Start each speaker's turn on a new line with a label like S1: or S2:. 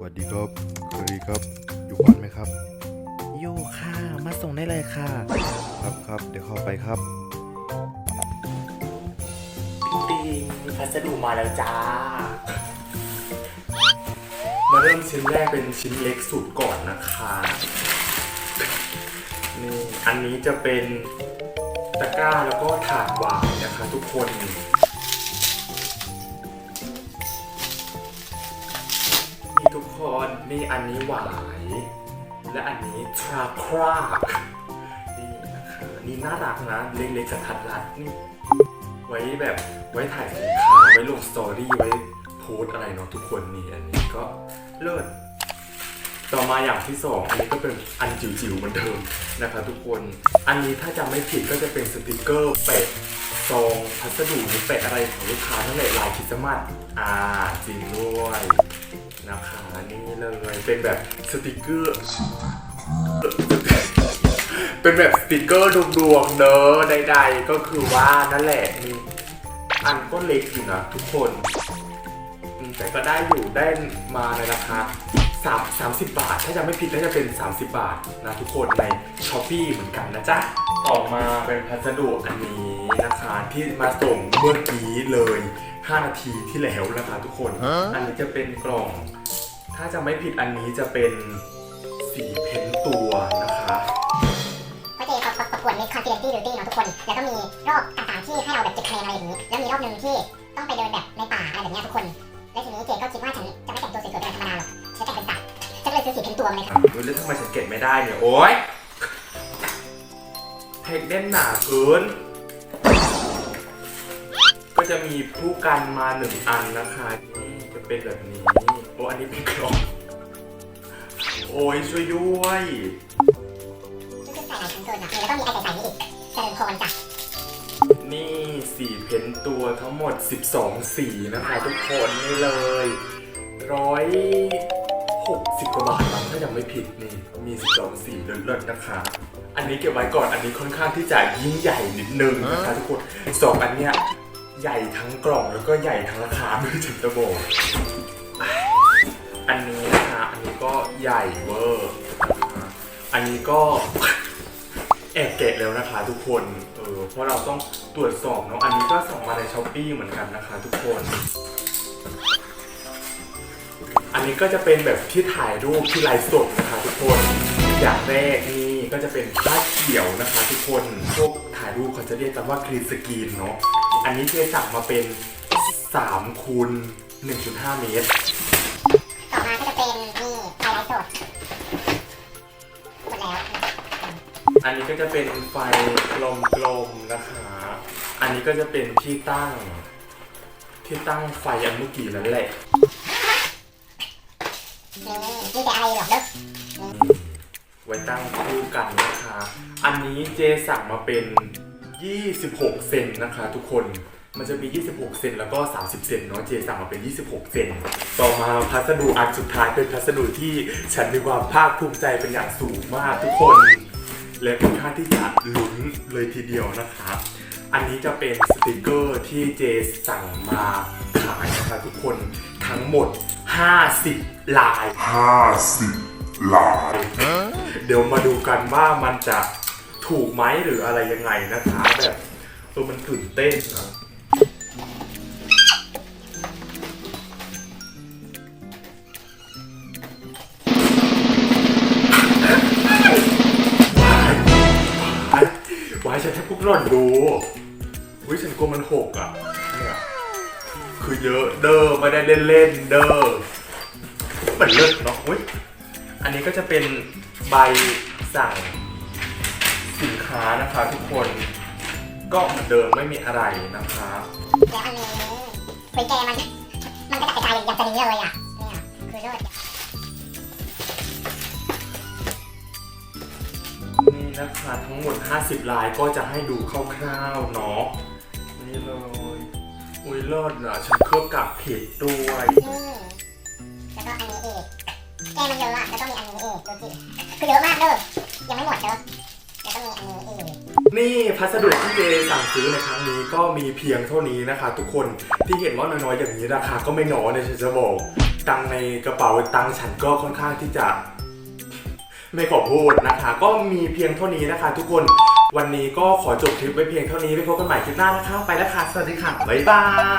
S1: สวัสดีครับสวัสดีครับ อยู่บ้านไหมครับ
S2: อยู่ค่ะ มาส่งได้เลยค่ะ
S1: ครับครับเดี๋ยวเข้าไปครับ
S3: ปิงพัสดุมาแล้วจ้า มาเริ่มชิ้นแรกเป็นชิ้นเล็กสุดก่อนนะคะนี่อันนี้จะเป็นตะกร้าแล้วก็ถาดวางนะคะ ทุกคนนี่ นี่อันนี้หวาย และอันนี้ทราครานี่นะคะนี่น่ารักนะ เล็กๆกระทัดรัดนี่ไว้แบบไว้ถ่ายสินค้าไว้ลงสตอรี่ไว้โพสอะไรเนาะทุกคนนี่อันนี้ก็เลิศ ต่อมาอย่างที่สองอันนี้ก็เป็นอันจิ๋วๆเหมือนเดิมนะคะทุกคน อันนี้ถ้าจำไม่ผิดก็จะเป็นสติกเกอร์แปะซองพัสดุหรือแปะอะไรของลูกค้านั่นแหละลายคริสต์มาสอ่าจริงด้วยนะคะนี่เลยเป็นแบบสติกเกอร์เป็นแบบสติกเกอร์ดวงๆเนอะใดๆก็คือว่านั่นแหละมีอันก็เล็กอยู่นะทุกคน แต่ก็ได้อยู่ได้มาในราคา 3 30 บาท ถ้าจะไม่ผิดน่าจะเป็น 30 บาทนะทุกคนในช้อปปีเหมือนกันนะจ๊ะ ต่อมาเป็นพัสดุอันนี้นะคะที่มาส่งเมื่อกี้เลย 5 นาทีที่แล้วนะคะทุกคน อันนี้จะเป็นกล่อง ถ้าจะไม่ผิดอันนี้จะเป็นสีเพ้นท์ตัวนะคะ
S4: เพราะเจเขาประกวดใน Confidence Beauty เนาะทุกคน แล้วก็มีรอบต่างๆที่ให้เราแบบเก็บคะแนนอะไรอย่างนี้ แล้วมีรอบหนึ่งที่ต้องไปเดินแบบในป่าอะไรแบบเนี้ยทุกคน แล้วทีนี้เจก็คิดว่าฉันจะ ซื้อสีเป็นตัวมาเลย
S3: อะแล้วทำไมฉันเก็บไม่ได้เนี่ย โอ๊ยเพกเล่นหนาเกิน ก็จะมีผู้กันมาหนึ่งอันนะคะนี่จะเป็นแบบนี้ โอ้อันนี้เป็นกล่องโอ้ยช่วยด้วย
S4: ชุดใส่หลายชั้นเกินอะแล้วก็มีไอใส่ๆนี่อีกเจริญพรจ้ะ
S3: นี่สีเพ้นตัวทั้งหมด 12 สีนะคะทุกคนนี่เลยร้อย ผิดนี่มี12สีเลิศๆนะคะ อันนี้เก็บไว้ก่อนอันนี้ค่อนข้างที่จะยิ่งใหญ่นิดนึงนะคะทุกคนสองอันเนี้ยใหญ่ทั้งกล่องแล้วก็ใหญ่ทั้งราคาด้วยถึงจะบอกอันนี้นะคะอันนี้ก็ใหญ่เวอร์อันนี้ก็แอบแกะแล้วนะคะทุกคนเออเพราะเราต้องตรวจสอบเนาะอันนี้ก็ส่งมาในช้อปปีเหมือนกันนะคะทุกคน อันนี้ก็จะเป็นแบบที่ถ่ายรูปที่ไลฟ์สดนะคะทุกคนอย่างแรกนี่ก็จะเป็นบ้านเขียวนะคะทุกคนพวกถ่ายรูปเขาจะเรียกกันว่ากรีนสกรีนเนาะอันนี้เจ๊สั่งมาเป็น3คูณ1.5 เมตร
S4: ต่อมาก็จะเป็นนี่ไฮไลท์สดหมดแล้ว
S3: อันนี้ก็จะเป็นไฟกลมๆนะคะ อันนี้ก็จะเป็นที่ตั้ง ที่ตั้งไฟอันเมื่อกี้นั่นแหละ
S4: นี่แต่อะไรหรอกเด้อ
S3: ไว้ตั้งคู่กันนะคะ อันนี้เจสั่งมาเป็น 26 เซนนะคะ ทุกคน มันจะมี 26 เซนแล้วก็ 30 เซนเนาะ เจสั่งมาเป็น 26 เซน ต่อมาพัสดุอันสุดท้ายเป็นพัสดุที่ฉันมีความภาคภูมิใจเป็นอย่างสูงมากทุกคน และค่อนข้างที่จะลุ้นเลยทีเดียวนะคะ อันนี้จะเป็นสติกเกอร์ที่เจสั่งมาขายนะคะทุกคนทั้งหมด 50 ลาย
S5: 50ล้าน
S3: เดี๋ยวมาดูกันว่ามันจะถูกไหมหรืออะไรยังไงนะคะแบบเออมันตื่นเต้นนะวายฉันให้พวกหล่อนดูวิฉันกลัวมันหกอะเนี่ย คือเยอะเด้อไม่ได้เล่นๆเด้อเหมือนเลิศเนาะอุ้ยอันนี้ก็จะเป็นใบสั่งสินค้านะคะทุกคน ก็เหมือนเดิมไม่มีอะไรนะคะ
S4: แล้วอันนี้คุยแกมัน มันก็จะกระจายอย่างตัวนี้เลยอะเนี่ยคือเลิศ
S3: นี่นะคะทั้งหมด 50 ลายก็จะให้ดูคร่าวๆเนาะนี่เลย อุ้ยเลิศอะฉันเคลือบกับเผ็ดด้วย
S4: นี่แล้วก็อันนี้อีกแกมันเยอะอะแล้วก็มีอันนี้อีกดูสิคือเยอะมากเด้อยังไม่หมดเด้อแล้วก็มีอันนี้อีก
S3: นี่พัสดุที่เจสั่งซื้อในครั้งนี้ก็มีเพียงเท่านี้นะคะ ทุกคนที่เห็นว่าน้อยๆอย่างนี้ราคาก็ไม่น้อยนะฉันจะบอกตังค์ในกระเป๋าตังค์ฉันก็ค่อนข้างที่จะ ไม่ขอพูดนะคะ ก็มีเพียงเท่านี้นะคะ ทุกคน วันนี้ก็ขอจบคลิปไว้เพียงเท่านี้ไปพบกันใหม่คลิปหน้านะคะไปแล้วค่ะ สวัสดีค่ะ บ๊ายบาย